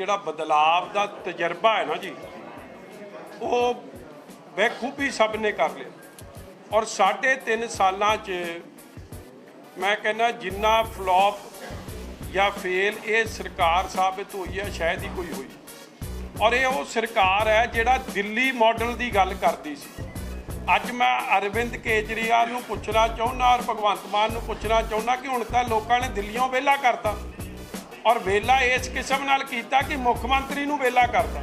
ਜਿਹੜਾ ਬਦਲਾਵ ਦਾ ਤਜਰਬਾ ਹੈ ਨਾ ਜੀ, ਉਹ ਬਖੂਬੀ ਸਭ ਨੇ ਕਰ ਲਿਆ। ਔਰ ਸਾਢੇ ਤਿੰਨ ਸਾਲਾਂ 'ਚ ਮੈਂ ਕਹਿੰਦਾ ਜਿੰਨਾ ਫਲॉप ਜਾਂ ਫੇਲ ਇਹ ਸਰਕਾਰ ਸਾਬਿਤ ਹੋਈ ਹੈ, ਸ਼ਾਇਦ ਹੀ ਕੋਈ ਹੋਈ। ਔਰ ਇਹ ਉਹ ਸਰਕਾਰ ਹੈ ਜਿਹੜਾ ਦਿੱਲੀ ਮਾਡਲ ਦੀ ਗੱਲ ਕਰਦੀ ਸੀ। ਅੱਜ ਮੈਂ ਅਰਵਿੰਦ ਕੇਜਰੀਵਾਲ ਨੂੰ ਪੁੱਛਣਾ ਚਾਹੁੰਦਾ ਔਰ ਭਗਵੰਤ ਮਾਨ ਨੂੰ ਪੁੱਛਣਾ ਚਾਹੁੰਦਾ ਕਿ ਹੁਣ ਤਾਂ ਲੋਕਾਂ ਨੇ ਦਿੱਲੀੋਂ ਵਿਹਲਾ ਕਰਤਾ। ਔਰ ਵੇਲਾ ਇਸ ਕਿਸਮ ਨਾਲ ਕੀਤਾ ਕਿ ਮੁੱਖ ਮੰਤਰੀ ਨੂੰ ਵਿਹਲਾ ਕਰਤਾ।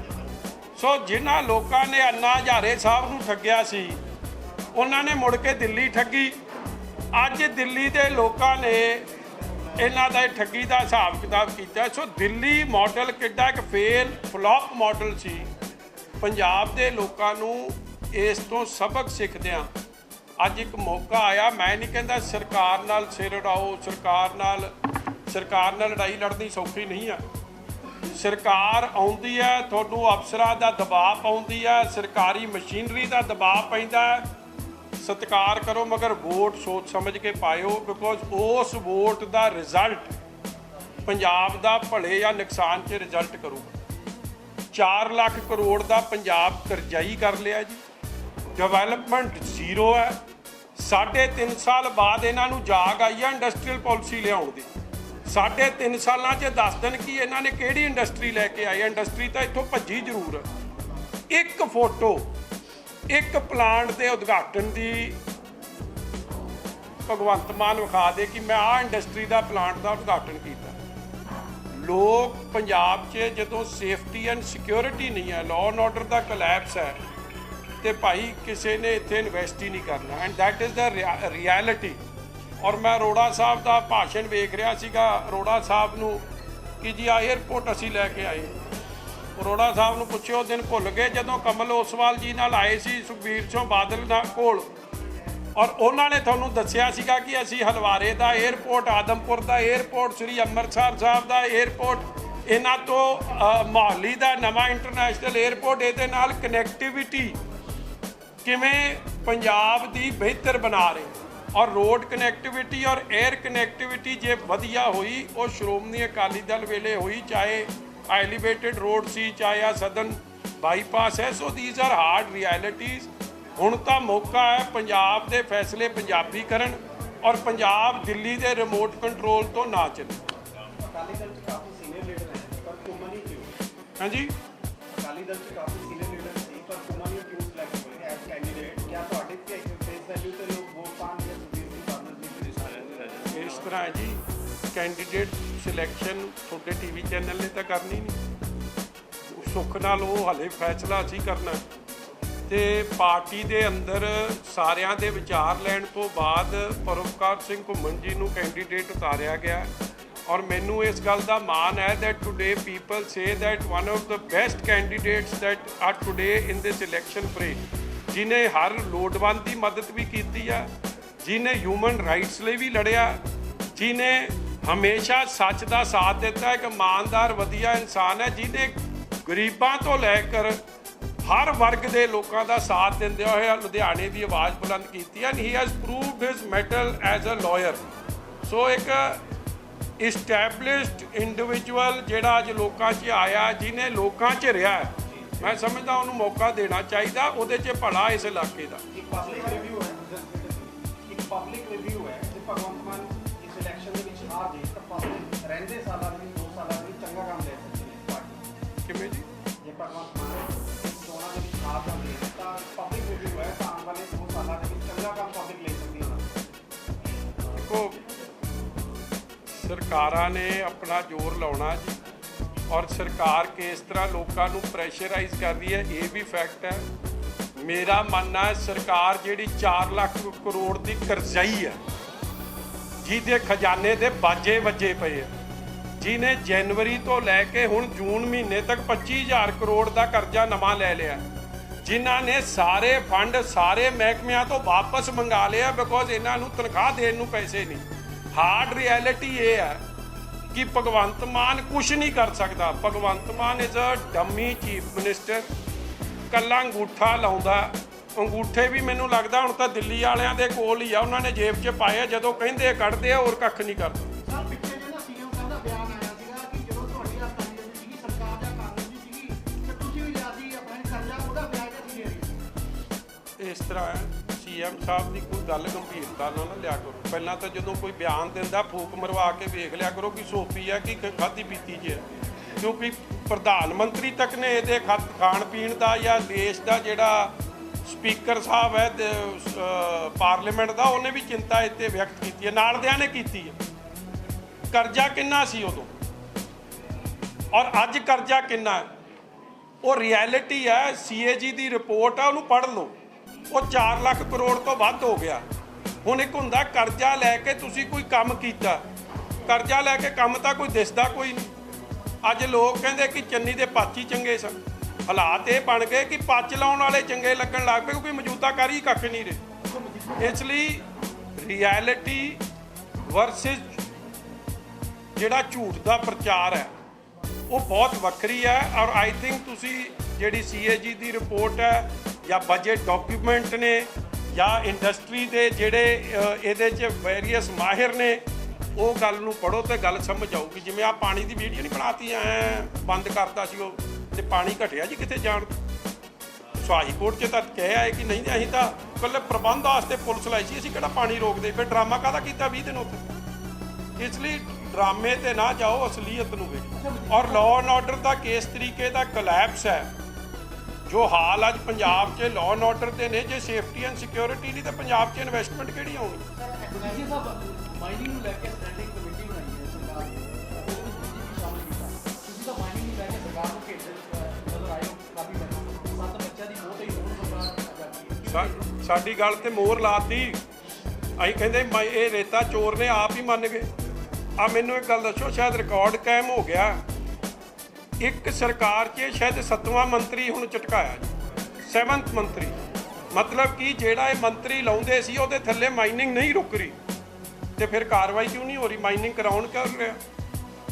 ਸੋ ਜਿਨ੍ਹਾਂ ਲੋਕਾਂ ਨੇ ਅੰਨਾ ਹਜ਼ਾਰੇ ਸਾਹਿਬ ਨੂੰ ਠੱਗਿਆ ਸੀ, ਉਹਨਾਂ ਨੇ ਮੁੜ ਕੇ ਦਿੱਲੀ ਠੱਗੀ। ਅੱਜ ਦਿੱਲੀ ਦੇ ਲੋਕਾਂ ਨੇ ਇਹਨਾਂ ਦਾ ਠੱਗੀ ਦਾ ਹਿਸਾਬ ਕਿਤਾਬ ਕੀਤਾ। ਸੋ ਦਿੱਲੀ ਮਾਡਲ ਕਿੱਡਾ ਇੱਕ ਫੇਲ ਫਲॉप ਮਾਡਲ ਸੀ। ਪੰਜਾਬ ਦੇ ਲੋਕਾਂ ਨੂੰ ਇਸ ਤੋਂ ਸਬਕ ਸਿੱਖਦਿਆਂ ਅੱਜ ਇੱਕ ਮੌਕਾ ਆਇਆ। ਮੈਂ ਨਹੀਂ ਕਹਿੰਦਾ ਸਰਕਾਰ ਨਾਲ ਸਿਰ ਉਡਾਓ, ਸਰਕਾਰ ਨਾਲ ਸਰਕਾਰ ਨਾਲ ਲੜਾਈ ਲੜਨੀ ਸੌਖੀ ਨਹੀਂ ਆ। ਸਰਕਾਰ ਆਉਂਦੀ ਹੈ, ਤੁਹਾਨੂੰ ਅਫਸਰਾਂ ਦਾ ਦਬਾਅ ਪਾਉਂਦੀ ਹੈ, ਸਰਕਾਰੀ ਮਸ਼ੀਨਰੀ ਦਾ ਦਬਾਅ ਪੈਂਦਾ ਹੈ। ਸਤਿਕਾਰ ਕਰੋ, ਮਗਰ ਵੋਟ ਸੋਚ ਸਮਝ ਕੇ ਪਾਇਓ ਬਿਕੋਜ਼ ਉਸ ਵੋਟ ਦਾ ਰਿਜ਼ਲਟ ਪੰਜਾਬ ਦਾ ਭਲੇ ਜਾਂ ਨੁਕਸਾਨ 'ਚ ਰਿਜ਼ਲਟ ਕਰੂਗਾ। 4 ਲੱਖ ਕਰੋੜ ਦਾ ਪੰਜਾਬ ਕਰਜ਼ਾਈ ਕਰ ਲਿਆ ਜੀ। ਡਿਵੈਲਪਮੈਂਟ ਜ਼ੀਰੋ ਹੈ। ਸਾਢੇ 3 ਸਾਲ ਬਾਅਦ ਇਹਨਾਂ ਨੂੰ ਜਾਗ ਆਈ ਹੈ ਇੰਡਸਟਰੀਅਲ ਪਾਲਿਸੀ ਲਿਆਉਣ ਦੀ। ਸਾਢੇ 3 ਸਾਲਾਂ 'ਚ ਦੱਸ ਦੇਣ ਕਿ ਇਹਨਾਂ ਨੇ ਕਿਹੜੀ ਇੰਡਸਟਰੀ ਲੈ ਕੇ ਆਈ ਇੰਡਸਟਰੀ ਤਾਂ ਇੱਥੋਂ ਭੱਜੀ ਜ਼ਰੂਰ। ਇੱਕ ਫੋਟੋ, ਇੱਕ ਪਲਾਂਟ ਦੇ ਉਦਘਾਟਨ ਦੀ ਭਗਵੰਤ ਮਾਨ ਵਿਖਾ ਦੇ ਕਿ ਮੈਂ ਆਹ ਇੰਡਸਟਰੀ ਦਾ ਪਲਾਂਟ ਦਾ ਉਦਘਾਟਨ ਕੀਤਾ। ਲੋਕ ਪੰਜਾਬ 'ਚ ਜਦੋਂ ਸੇਫਟੀ ਐਂਡ ਸਿਕਿਉਰਿਟੀ ਨਹੀਂ ਹੈ ਲਾਅ ਐਂਡ ਆਰਡਰ ਦਾ ਕੋਲੈਪਸ ਹੈ, ਤੇ ਭਾਈ ਕਿਸੇ ਨੇ ਇੱਥੇ ਇਨਵੈਸਟ ਹੀ ਨਹੀਂ ਕਰਨਾ। And that is the reality ਔਰ ਮੈਂ ਰੋੜਾ ਸਾਹਿਬ ਦਾ ਭਾਸ਼ਣ ਵੇਖ ਰਿਹਾ ਸੀਗਾ। ਰੋੜਾ ਸਾਹਿਬ ਨੂੰ ਕਿ ਜੀ ਆ 에어ਪੋਰਟ ਅਸੀਂ ਲੈ ਕੇ ਆਏ। ਰੋੜਾ ਸਾਹਿਬ ਨੂੰ ਪੁੱਛਿਓ, ਦਿਨ ਭੁੱਲ ਗਏ ਜਦੋਂ ਕਮਲ ਓਸਵਾਲ ਜੀ ਨਾਲ ਆਏ ਸੀ ਸੁਖਬੀਰ ਸਿੰਘ ਬਾਦਲ ਦਾ ਕੋਲ। ਔਰ ਉਹਨਾਂ ਨੇ ਤੁਹਾਨੂੰ ਦੱਸਿਆ ਸੀਗਾ ਕਿ ਅਸੀਂ ਹਲਵਾਰੇ ਦਾ 에어ਪੋਰਟ ਆਦਮਪੁਰ ਦਾ 에어ਪੋਰਟ ਸ੍ਰੀ ਅੰਮ੍ਰਿਤਸਰ ਸਾਹਿਬ ਦਾ 에어ਪੋਰਟ ਇਹਨਾਂ ਤੋਂ ਮੋਹਾਲੀ ਦਾ ਨਵਾਂ ਇੰਟਰਨੈਸ਼ਨਲ 에어ਪੋਰਟ ਇਹਦੇ ਨਾਲ ਕਨੈਕਟੀਵਿਟੀ ਕਿਵੇਂ ਪੰਜਾਬ ਦੀ ਬਿਹਤਰ ਬਣਾ ਰਹੇ। ਔਰ ਰੋਡ ਕਨੈਕਟੀਵਿਟੀ ਔਰ 에ਅਰ ਕਨੈਕਟੀਵਿਟੀ ਜੇ ਵਧੀਆ ਹੋਈ ਉਹ ਸ਼੍ਰੋਮਣੀ ਅਕਾਲੀ ਦਲ ਵੇਲੇ ਹੋਈ ਚਾਹੇ ਐਲੀਵੇਟਡ ਰੋਡ ਸੀ ਚਾਹੇ ਆ ਸਦਨ ਬਾਈਪਾਸ ਹੈ so these are hard realities ਹੁਣ ਤਾਂ ਮੌਕਾ ਹੈ ਪੰਜਾਬ ਦੇ ਫੈਸਲੇ ਪੰਜਾਬੀ ਕਰਨ ਔਰ ਪੰਜਾਬ ਦਿੱਲੀ ਦੇ ਰਿਮੋਟ ਕੰਟਰੋਲ ਤੋਂ ਨਾ ਚੱਲੇ। ਅਕਾਲੀ ਦਲ ਚ ਕਾਫੀ ਸੀਨੀਅਰ ਲੀਡਰ ਹੈ ਪਰ ਘੁੰਮਣ ਹੀ ਕਿਉਂ ਹਾਂਜੀ? ਅਕਾਲੀ ਦਲ ਚ ਕਾਫੀ ਤਰ੍ਹਾਂ ਹੈ ਜੀ ਕੈਂਡੀਡੇਟ ਸਿਲੈਕਸ਼ਨ ਤੁਹਾਡੇ ਟੀਵੀ ਚੈਨਲ ਨੇ ਤਾਂ ਕਰਨੀ ਨਹੀਂ। ਸੁੱਖ ਨਾਲ ਉਹ ਹਲੇ ਫੈਸਲਾ ਅਸੀਂ ਕਰਨਾ ਤੇ ਪਾਰਟੀ ਦੇ ਅੰਦਰ ਸਾਰਿਆਂ ਦੇ ਵਿਚਾਰ ਲੈਣ ਤੋਂ ਬਾਅਦ ਪਰਮਕਾਰ ਸਿੰਘ ਘੁੰਮਣ ਜੀ ਨੂੰ ਕੈਂਡੀਡੇਟ ਉਤਾਰਿਆ ਗਿਆ ਔਰ ਮੈਨੂੰ ਇਸ ਗੱਲ ਦਾ ਮਾਣ ਹੈ that today people say that one of the best candidates that are today in this election fray ਜਿਨੇ ਹਰ ਲੋੜਵੰਦ ਦੀ ਮਦਦ ਵੀ ਕੀਤੀ ਆ, ਜਿਨੇ ਹਿਊਮਨ ਰਾਈਟਸ ਲਈ ਵੀ ਲੜਿਆ ਜਿਨੇ ਹਮੇਸ਼ਾ ਸੱਚ ਦਾ ਸਾਥ ਦਿੱਤਾ, ਇੱਕ ਇਮਾਨਦਾਰ, ਵਧੀਆ ਇਨਸਾਨ ਹੈ ਜਿਨੇ ਗਰੀਬਾਂ ਤੋਂ ਲੈ ਕਰ ਹਰ ਵਰਗ ਦੇ ਲੋਕਾਂ ਦਾ ਸਾਥ ਦਿੰਦੇ ਹੋਏ ਲੁਧਿਆਣੇ ਦੀ ਆਵਾਜ਼ ਬੁਲੰਦ ਕੀਤੀ and he has proved his mettle as a liar so ਇੱਕ ਇਸਟੈਬਲਿਸ਼ਡ ਇੰਡੀਵਿਜੂਅਲ ਜਿਹੜਾ ਅੱਜ ਲੋਕਾਂ 'ਚ ਆਇਆ ਜਿਨੇ ਲੋਕਾਂ 'ਚ ਰਿਹਾ ਮੈਂ ਸਮਝਦਾ ਉਹਨੂੰ ਮੌਕਾ ਦੇਣਾ ਚਾਹੀਦਾ, ਉਹਦੇ 'ਚ ਭਲਾ ਇਸ ਇਲਾਕੇ ਦਾ। ਇੱਕ ਪਬਲਿਕ ਰਿਵਿਊ ਹੈ, ਇੱਕ ਪਬਲਿਕ ਰਿਵਿਊ ਹੈ ਕਿ ਭਗਵੰਤ ਮਾਨ ਇਸ ਇਲੈਕਸ਼ਨ ਦੇ ਵਿੱਚ ਹਾਰ ਜੇ ਤਾਂ ਪਬਲਿਕ ਰਹਿੰਦੇ ਸਾਲਾਂ ਦੇ ਵਿੱਚ ਦੋ ਸਾਲਾਂ ਦੇ ਵਿੱਚ ਚੰਗਾ ਕੰਮ ਲੈ ਸਕਦੀ ਹੈ ਪਾਰਟੀ ਕਿਵੇਂ ਜੀ? ਜੇ ਭਗਵੰਤ ਮਾਨ ਇਸ ਚੋਣਾਂ ਦੇ ਵਿੱਚ ਹਾਰ ਜਾਂਦੇ ਹੈ ਤਾਂ ਪਬਲਿਕ ਰਿਵਿਊ ਹੈ ਤਾਂ ਆਉਣ ਵਾਲੇ ਦੋ ਸਾਲਾਂ ਦੇ ਵਿੱਚ ਚੰਗਾ ਕੰਮ ਪਬਲਿਕ ਲੈ ਸਕਦੀ ਹੈ। ਦੇਖੋ ਸਰਕਾਰਾਂ ਨੇ ਆਪਣਾ ਜ਼ੋਰ ਲਾਉਣਾ ਜੀ ਔਰ ਸਰਕਾਰ ਕਿਸ ਤਰ੍ਹਾਂ ਲੋਕਾਂ ਨੂੰ ਪ੍ਰੈਸ਼ਰਾਈਜ਼ ਕਰ ਰਹੀ ਹੈ ਇਹ ਵੀ ਫੈਕਟ ਹੈ। ਮੇਰਾ ਮੰਨਣਾ ਹੈ ਸਰਕਾਰ ਜਿਹੜੀ 4 ਲੱਖ ਕਰੋੜ ਦੀ ਕਰਜ਼ਾਈ ਹੈ ਜਿਹਦੇ ਖਜ਼ਾਨੇ ਦੇ ਬਾਜੇ ਵੱਜੇ ਪਏ ਆ। ਜਿਹਨੇ ਜਨਵਰੀ ਤੋਂ ਲੈ ਕੇ ਹੁਣ ਜੂਨ ਮਹੀਨੇ ਤੱਕ 25000 ਕਰੋੜ ਦਾ ਕਰਜ਼ਾ ਨਵਾਂ ਲੈ ਲਿਆ। ਜਿਨ੍ਹਾਂ ਨੇ ਸਾਰੇ ਫੰਡ ਸਾਰੇ ਮਹਿਕਮਿਆਂ ਤੋਂ ਵਾਪਸ ਮੰਗਾ ਲਿਆ ਬਿਕੋਜ਼ ਇਹਨਾਂ ਨੂੰ ਤਨਖਾਹ ਦੇਣ ਨੂੰ ਪੈਸੇ ਨਹੀਂ। ਹਾਰਡ ਰਿਐਲਿਟੀ ਇਹ ਹੈ ਕਿ ਭਗਵੰਤ ਮਾਨ ਕੁਝ ਨਹੀਂ ਕਰ ਸਕਦਾ। Bhagwant Mann is a dummy chief minister ਕੱਲਾ ਅੰਗੂਠਾ ਲਾਉਂਦਾ। ਅੰਗੂਠੇ ਵੀ ਮੈਨੂੰ ਲੱਗਦਾ ਹੁਣ ਤਾਂ ਦਿੱਲੀ ਵਾਲਿਆਂ ਦੇ ਕੋਲ ਹੀ ਆ। ਉਹਨਾਂ ਨੇ ਜੇਬ 'ਚ ਪਾਏ ਜਦੋਂ ਕਹਿੰਦੇ ਕੱਢਦੇ ਆ ਹੋਰ ਕੱਖ ਨਹੀਂ ਕਰਦੇ। ਇਸ ਤਰ੍ਹਾਂ ਸੀਐਮ ਸਾਹਿਬ ਦੀ ਕੋਈ ਗੱਲ ਗੰਭੀਰਤਾ ਨਾਲ ਨਾ ਲਿਆ ਕਰੋ। ਪਹਿਲਾਂ ਤਾਂ ਜਦੋਂ ਕੋਈ ਬਿਆਨ ਦਿੰਦਾ ਫੂਕ ਮਰਵਾ ਕੇ ਵੇਖ ਲਿਆ ਕਰੋ ਕਿ ਸੋਫੀ ਹੈ ਕਿ ਖਾਦੀ ਪੀਤੀ ਜੇ ਕਿਉਂਕਿ ਪ੍ਰਧਾਨ ਮੰਤਰੀ ਤੱਕ ਨੇ ਇਹਦੇ ਖਾ- ਖਾਣ ਪੀਣ ਦਾ ਜਾਂ ਦੇਸ਼ ਦਾ ਜਿਹੜਾ ਸਪੀਕਰ ਸਾਹਿਬ ਹੈ ਪਾਰਲੀਮੈਂਟ ਦਾ, ਉਹਨੇ ਵੀ ਚਿੰਤਾ ਇੱਥੇ ਵਿਅਕਤ ਕੀਤੀ ਹੈ ਨਾਲਦਿਆਂ ਨੇ ਕੀਤੀ ਹੈ। ਕਰਜ਼ਾ ਕਿੰਨਾ ਸੀ ਉਦੋਂ? ਔਰ ਅੱਜ ਕਰਜ਼ਾ ਕਿੰਨਾ ਹੈ? ਉਹ ਰਿਐਲਿਟੀ ਹੈ ਸੀਏਜੀ ਦੀ ਰਿਪੋਰਟ ਆ, ਉਹਨੂੰ ਪੜ੍ਹ ਲਓ। ਉਹ 4 ਲੱਖ ਕਰੋੜ ਤੋਂ ਵੱਧ ਹੋ ਗਿਆ। ਹੁਣ ਇੱਕ ਹੁੰਦਾ, ਕਰਜ਼ਾ ਲੈ ਕੇ ਤੁਸੀਂ ਕੋਈ ਕੰਮ ਕੀਤਾ। ਕਰਜ਼ਾ ਲੈ ਕੇ ਕੰਮ ਤਾਂ ਕੋਈ ਦਿਸਦਾ ਕੋਈ ਨਹੀਂ। ਅੱਜ ਲੋਕ ਕਹਿੰਦੇ ਕਿ ਚੰਨੀ ਦੇ ਪਾਚੀ ਚੰਗੇ ਸਨ। ਹਾਲਾਤ ਇਹ ਬਣ ਗਏ ਕਿ ਪੱਚ ਲਾਉਣ ਵਾਲੇ ਚੰਗੇ ਲੱਗਣ ਲੱਗ ਪਏ ਕਿਉਂਕਿ ਮੌਜੂਦਾ ਕਰ ਹੀ ਕੱਖ ਨਹੀਂ ਰਹੇ। ਇਸ ਲਈ ਰਿਐਲਿਟੀ ਵਰਸਸ ਜਿਹੜਾ ਝੂਠ ਦਾ ਪ੍ਰਚਾਰ ਹੈ, ਉਹ ਬਹੁਤ ਵੱਖਰੀ ਹੈ ਔਰ ਆਈ ਥਿੰਕ ਤੁਸੀਂ ਜਿਹੜੀ ਸੀਏਜੀ ਦੀ ਰਿਪੋਰਟ ਹੈ ਜਾਂ ਬਜਟ ਡਾਕੂਮੈਂਟ ਨੇ ਜਾਂ ਇੰਡਸਟਰੀ ਦੇ ਜਿਹੜੇ ਇਹਦੇ 'ਚ ਵੇਰੀਅਸ ਮਾਹਿਰ ਨੇ, ਉਹ ਗੱਲ ਨੂੰ ਪੜੋ ਤੇ ਗੱਲ ਸਮਝ ਆਊਗੀ। ਜਿਵੇਂ ਆ ਪਾਣੀ ਦੀ ਵੀਡੀਓ ਨਹੀਂ ਬਣਾਤੀ, ਐ ਬੰਦ ਕਰਤਾ ਸੀ ਉਹ। ਤੇ ਪਾਣੀ ਘਟਿਆ ਜੀ ਕਿਤੇ ਜਾਣ ਸੋ ਹਾਈ ਕੋਰਟ 'ਚ ਤਾਂ ਕਿਹਾ ਹੈ ਕਿ ਨਹੀਂ ਅਸੀਂ ਤਾਂ ਕੱਲੇ ਪ੍ਰਬੰਧ ਵਾਸਤੇ ਪੁਲਿਸ ਲਾਈ ਸੀ ਅਸੀਂ ਕਿਹੜਾ ਪਾਣੀ ਰੋਕਦੇ? ਫਿਰ ਡਰਾਮਾ ਕਾਹਦਾ ਕੀਤਾ 20 ਦਿਨ ਉੱਥੇ? ਇਸ ਲਈ ਡਰਾਮੇ ਤੇ ਨਾ ਜਾਓ ਅਸਲੀਅਤ ਨੂੰ ਵੇਖੋ। ਔਰ ਲਾਅ ਐਂਡ ਆਰਡਰ ਦਾ ਕੇਸ ਤਰੀਕੇ ਦਾ ਕੋਲੈਪਸ ਹੈ? ਜੋ ਹਾਲ ਅੱਜ ਪੰਜਾਬ 'ਚ ਲਾਅ ਐਂਡ ਆਰਡਰ ਦੇ ਨੇ ਜੇ ਸੇਫਟੀ ਐਂਡ ਸਿਕਿਉਰਿਟੀ ਨਹੀਂ ਤਾਂ ਪੰਜਾਬ 'ਚ ਇਨਵੈਸਟਮੈਂਟ ਕਿਹੜੀ ਆਉਣੀ? ਮਾਈਨਿੰਗ ਨੂੰ ਲੈ ਕੇ ਸਟੈਂਡਿੰਗ ਕਮੇਟੀ ਬਣਾਈ ਹੈ ਸਰਕਾਰ ਨੇ। ਸਾ- ਸਾਡੀ ਗੱਲ ਤੇ ਮੋਹਰ ਲਾਤੀ। ਅਸੀਂ ਕਹਿੰਦੇ, ਮੈਂ ਇਹ ਰੇਤਾ ਚੋਰ ਨੇ ਆਪ ਹੀ ਮੰਨ ਗਏ। ਆ ਮੈਨੂੰ ਇੱਕ ਗੱਲ ਦੱਸੋ, ਸ਼ਾਇਦ ਰਿਕਾਰਡ ਕਾਇਮ ਹੋ ਗਿਆ। ਇੱਕ ਸਰਕਾਰ 'ਚ ਸ਼ਾਇਦ ਸੱਤਵਾਂ ਮੰਤਰੀ ਹੁਣ ਚਟਕਾਇਆ ਜੀ। 7th ਮੰਤਰੀ। ਮਤਲਬ ਕਿ ਜਿਹੜਾ ਇਹ ਮੰਤਰੀ ਲਾਉਂਦੇ ਸੀ, ਉਹਦੇ ਥੱਲੇ ਮਾਈਨਿੰਗ ਨਹੀਂ ਰੁਕ ਰਹੀ। ਤੇ ਫਿਰ ਕਾਰਵਾਈ ਕਿਉਂ ਨਹੀਂ ਹੋ ਰਹੀ? ਮਾਈਨਿੰਗ ਕਰਾਉਣ ਕਰ ਰਿਹਾ?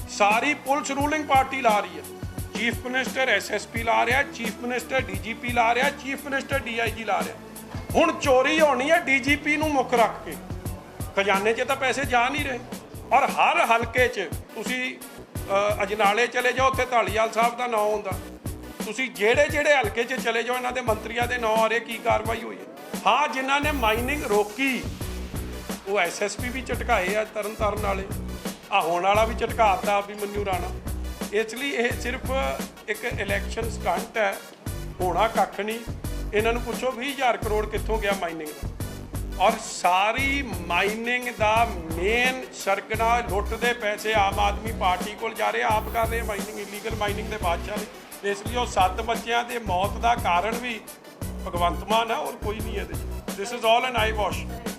ਸਾਰੀ ਪੁਲਿਸ ਰੂਲਿੰਗ ਪਾਰਟੀ ਲਾ ਰਹੀ ਹੈ। ਚੀਫ ਮਿਨਿਸਟਰ ਐਸਐਸਪੀ ਲਾ ਰਿਹਾ, ਚੀਫ ਮਿਨਿਸਟਰ ਡੀਜੀਪੀ ਲਾ ਰਿਹਾ, ਚੀਫ ਮਿਨਿਸਟਰ ਡੀਆਈਜੀ ਲਾ ਰਿਹਾ। ਹੁਣ ਚੋਰੀ ਹੋਣੀ ਹੈ ਡੀਜੀਪੀ ਨੂੰ ਮੁੱਖ ਰੱਖ ਕੇ। ਖਜ਼ਾਨੇ 'ਚ ਤਾਂ ਪੈਸੇ ਜਾ ਨਹੀਂ ਰਹੇ। ਔਰ ਹਰ ਹਲਕੇ 'ਚ ਤੁਸੀਂ ਅਜਨਾਲੇ ਚਲੇ ਜਾਓ, ਉੱਥੇ ਢਾਲੀਵਾਲ ਸਾਹਿਬ ਦਾ ਨਾਂ ਆਉਂਦਾ ਤੁਸੀਂ ਜਿਹੜੇ ਜਿਹੜੇ ਹਲਕੇ 'ਚ ਚਲੇ ਜਾਓ, ਇਹਨਾਂ ਦੇ ਮੰਤਰੀਆਂ ਦੇ ਨਾਂ ਆ ਰਹੇ ਕੀ ਕਾਰਵਾਈ ਹੋਈ ਹੈ? ਹਾਂ, ਜਿਨ੍ਹਾਂ ਨੇ ਮਾਈਨਿੰਗ ਰੋਕੀ, ਉਹ ਐਸਐਸਪੀ ਵੀ ਝਟਕਾਏ ਆ ਤਰਨ ਤਾਰਨ ਵਾਲੇ। ਆ ਹੋਣ ਵਾਲਾ ਵੀ ਝਟਕਾਤਾ ਵੀ, ਮਨੂ ਰਾਣਾ। ਇਸ ਲਈ ਇਹ ਸਿਰਫ ਇੱਕ ਇਲੈਕਸ਼ਨ ਸਟੰਟ ਹੈ। ਹੋਣਾ ਕੱਖ ਨਹੀਂ। ਇਹਨਾਂ ਨੂੰ ਪੁੱਛੋ 20000 ਕਰੋੜ ਕਿੱਥੋਂ ਗਿਆ ਮਾਈਨਿੰਗ ਦਾ। ਔਰ ਸਾਰੀ ਮਾਈਨਿੰਗ ਦਾ ਮੇਨ ਸਰਗਨਾ ਲੁੱਟ ਦੇ ਪੈਸੇ ਆਮ ਆਦਮੀ ਪਾਰਟੀ ਕੋਲ ਜਾ ਰਹੇ, ਆਪ ਕਰ ਰਹੇ ਮਾਈਨਿੰਗ ਇਲੀਗਲ ਮਾਈਨਿੰਗ ਦੇ ਬਾਦਸ਼ਾਹ ਨੇ। ਇਸ ਲਈ ਉਹ ਸੱਤ ਬੱਚਿਆਂ ਦੇ ਮੌਤ ਦਾ ਕਾਰਨ ਵੀ ਭਗਵੰਤ ਮਾਨ ਹੈ ਔਰ ਕੋਈ ਨਹੀਂ ਇਹਦੇ this is all N I wash